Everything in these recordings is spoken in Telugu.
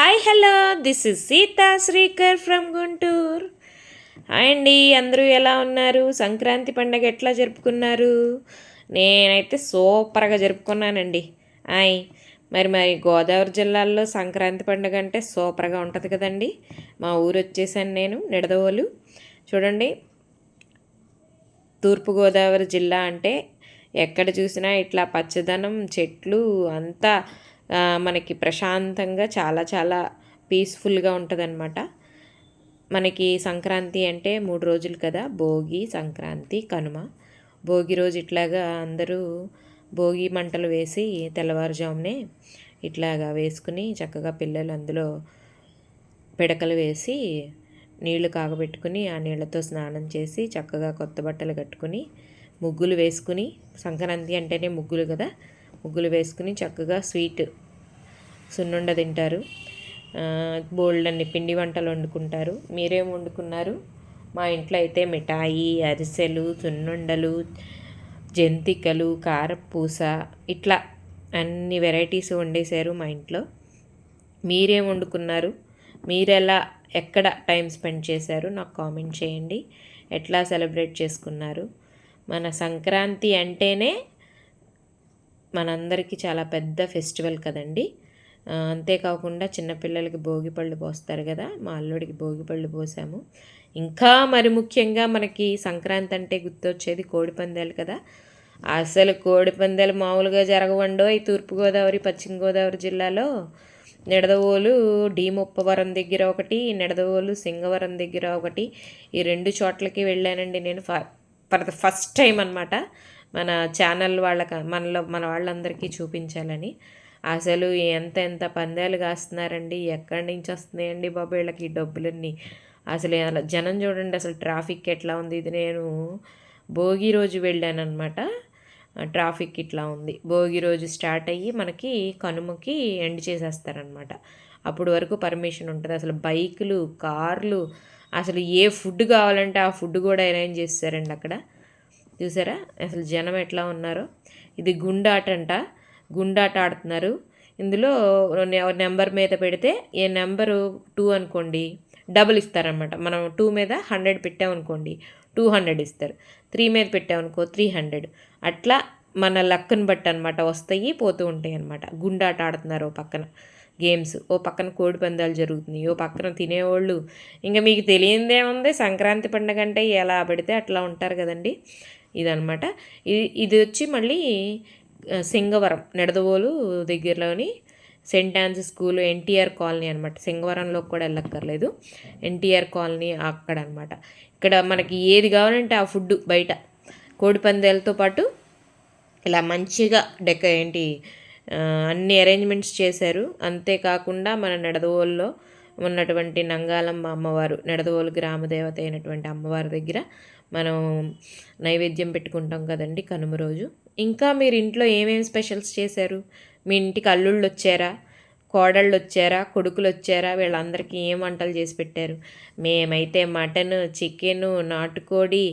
Hi hello. This is Sita Srikar from Guntur hi అండి అందరూ ఎలా ఉన్నారు? సంక్రాంతి పండగ ఎట్లా జరుపుకున్నారు? నేనైతే సూపర్గా జరుపుకున్నానండి. హాయ్ మరి మరి గోదావరి జిల్లాల్లో సంక్రాంతి పండుగ అంటే సూపర్గా ఉంటుంది కదండి. మా ఊరు వచ్చేసాను నేను నిడదవోలు. చూడండి తూర్పుగోదావరి జిల్లా అంటే ఎక్కడ చూసినా ఇట్లా పచ్చదనం చెట్లు అంతా మనకి ప్రశాంతంగా చాలా చాలా పీస్ఫుల్గా ఉంటుందన్నమాట. మనకి సంక్రాంతి అంటే మూడు రోజులు కదా? భోగి సంక్రాంతి కనుమ. భోగి రోజు ఇట్లాగా అందరూ భోగి మంటలు వేసి తెల్లవారుజామునే ఇట్లాగా వేసుకుని చక్కగా పిల్లలు అందులో పిడకలు వేసి నీళ్ళు కాగబెట్టుకుని ఆ నీళ్ళతో స్నానం చేసి చక్కగా కొత్త బట్టలు కట్టుకుని ముగ్గులు వేసుకుని సంక్రాంతి అంటేనే ముగ్గులు కదా? ముగ్గులు వేసుకుని చక్కగా స్వీట్ సున్నుండ తింటారు. బోల్డ్ అన్ని పిండి వంటలు వండుకుంటారు. మీరేం వండుకున్నారు? మా ఇంట్లో అయితే మిఠాయి అరిసెలు సున్నుండలు జంతికలు కారపూస ఇట్లా అన్ని వెరైటీస్ వండేశారు మా ఇంట్లో. మీరేం వండుకున్నారు? మీరెలా ఎక్కడ టైం స్పెండ్ చేశారు? నాకు కామెంట్ చేయండి. ఎట్లా సెలబ్రేట్ చేసుకున్నారు? మన సంక్రాంతి అంటేనే మనందరికీ చాలా పెద్ద ఫెస్టివల్ కదండి. అంతేకాకుండా చిన్నపిల్లలకి భోగి పళ్ళు పోస్తారు కదా మా అల్లుడికి భోగి పళ్ళు పోసాము. ఇంకా మరి ముఖ్యంగా మనకి సంక్రాంతి అంటే గుర్తొచ్చేది కోడి పందాలు కదా. అసలు కోడి పందాలు మామూలుగా జరగవండో ఈ తూర్పుగోదావరి పశ్చిమ గోదావరి జిల్లాలో? నిడదవోలు డిముప్పవరం దగ్గర ఒకటి నిడదవోలు సింగవరం దగ్గర ఒకటి. ఈ రెండు చోట్లకి వెళ్ళానండి నేను ఫర్ ద ఫస్ట్ టైం అనమాట మన ఛానల్ వాళ్ళకి మనలో మన వాళ్ళందరికీ చూపించాలని. అసలు ఎంత ఎంత పందాలు కాస్తున్నారండి. ఎక్కడి నుంచి వస్తున్నాయండి బాబు వీళ్ళకి ఈ డబ్బులన్నీ. అసలు అలా జనం చూడండి అసలు ట్రాఫిక్ ఎట్లా ఉంది. ఇది నేను భోగి రోజు వెళ్ళాను అనమాట ట్రాఫిక్ ఇట్లా ఉంది. భోగి రోజు స్టార్ట్ అయ్యి మనకి కనుమకి ఎండ్ చేసేస్తారనమాట అప్పుడు వరకు పర్మిషన్ ఉంటుంది. అసలు బైకులు కార్లు అసలు ఏ ఫుడ్ కావాలంటే ఆ ఫుడ్ కూడా అరేంజ్ చేస్తారండి అక్కడ. చూసారా? అసలు జనం ఎట్లా ఉన్నారో. ఇది గుండాట అంట గుండాట ఆడుతున్నారు ఇందులో నెంబర్ మీద పెడితే ఏ నెంబరు టూ అనుకోండి డబుల్ ఇస్తారనమాట మనం టూ మీద హండ్రెడ్ పెట్టామనుకోండి టూ హండ్రెడ్ ఇస్తారు. త్రీ మీద పెట్టామనుకో త్రీ హండ్రెడ్. అట్లా మన లక్కను బట్టి అనమాట వస్తాయి పోతూ ఉంటాయి అనమాట గుండాట ఆడుతున్నారు ఓ పక్కన గేమ్స్. ఓ పక్కన కోడి పందాలు జరుగుతున్నాయి. ఓ పక్కన తినేవాళ్ళు. ఇంకా మీకు తెలియందేముంది సంక్రాంతి పండుగ అంటే ఎలా పెడితే అట్లా ఉంటారు కదండి. ఇదనమాట ఇది ఇది వచ్చి మళ్ళీ సింగవరం నిడదవోలు దగ్గరలోని Saint Anne's School NTR Colony అనమాట సింగవరంలో కూడా వెళ్ళక్కర్లేదు. ఎన్టీఆర్ కాలనీ అక్కడ అనమాట ఇక్కడ మనకి ఏది కావాలంటే ఆ ఫుడ్ బయట. కోడి పందేలతో పాటు ఇలా మంచిగా డెక ఏంటి అన్ని అరేంజ్మెంట్స్ చేశారు. అంతేకాకుండా మన నిడదవోల్లో ఉన్నటువంటి నంగాలమ్మ అమ్మవారు నెడదవోలు గ్రామదేవత అయినటువంటి అమ్మవారి దగ్గర మనం నైవేద్యం పెట్టుకుంటాం కదండి కనుమ రోజు. ఇంకా మీరు ఇంట్లో ఏమేమి స్పెషల్స్ చేశారు? మీ ఇంటికి అల్లుళ్ళు వచ్చారా? కోడళ్ళు వచ్చారా? కొడుకులు వచ్చారా? వీళ్ళందరికీ ఏం వంటలు చేసి పెట్టారు? మేమైతే మటన్ చికెన్ నాటుకోడి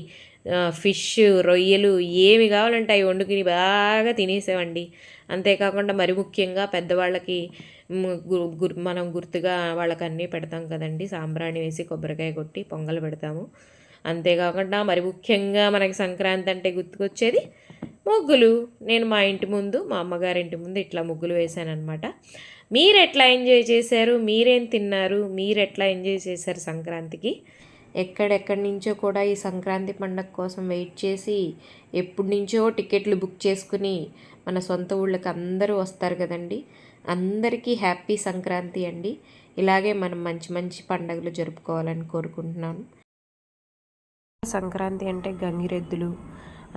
ఫిష్ రొయ్యలు ఏమి కావాలంటే అవి వండుకుని బాగా తినేసామండి అంతేకాకుండా మరి ముఖ్యంగా పెద్దవాళ్ళకి మనం గుర్తుగా వాళ్ళకి అన్నీ పెడతాం కదండి. సాంబ్రాణి వేసి కొబ్బరికాయ కొట్టి పొంగల్ పెడతాము. అంతేకాకుండా మరి ముఖ్యంగా మనకి సంక్రాంతి అంటే గుర్తుకొచ్చేది ముగ్గులు. నేను మా ఇంటి ముందు మా అమ్మగారి ఇంటి ముందు ఇట్లా ముగ్గులు వేశాను అనమాట మీరు ఎట్లా ఎంజాయ్ చేశారు? మీరేం తిన్నారు? మీరు ఎట్లా ఎంజాయ్ చేశారు సంక్రాంతికి? ఎక్కడెక్కడి నుంచో కూడా ఈ సంక్రాంతి పండగ కోసం వెయిట్ చేసి ఎప్పటి నుంచో టికెట్లు బుక్ చేసుకుని మన సొంత ఊళ్ళకి అందరూ వస్తారు కదండి. అందరికీ హ్యాపీ సంక్రాంతి అండి. ఇలాగే మనం మంచి మంచి పండగలు జరుపుకోవాలని కోరుకుంటున్నాను. సంక్రాంతి అంటే గంగిరెద్దులు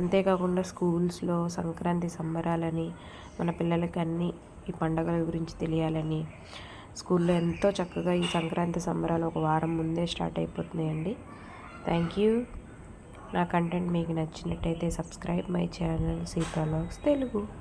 అంతేకాకుండా స్కూల్స్లో సంక్రాంతి సంబరాలని మన పిల్లలకి అన్నీ ఈ పండగల గురించి తెలియాలని స్కూల్లో ఎంతో చక్కగా ఈ సంక్రాంతి సంబరాలు ఒక వారం ముందే స్టార్ట్ అయిపోతున్నాయండి. Thank you. నా కంటెంట్ మీకు నచ్చినట్టయితే subscribe my channel Sitalogs Telugu.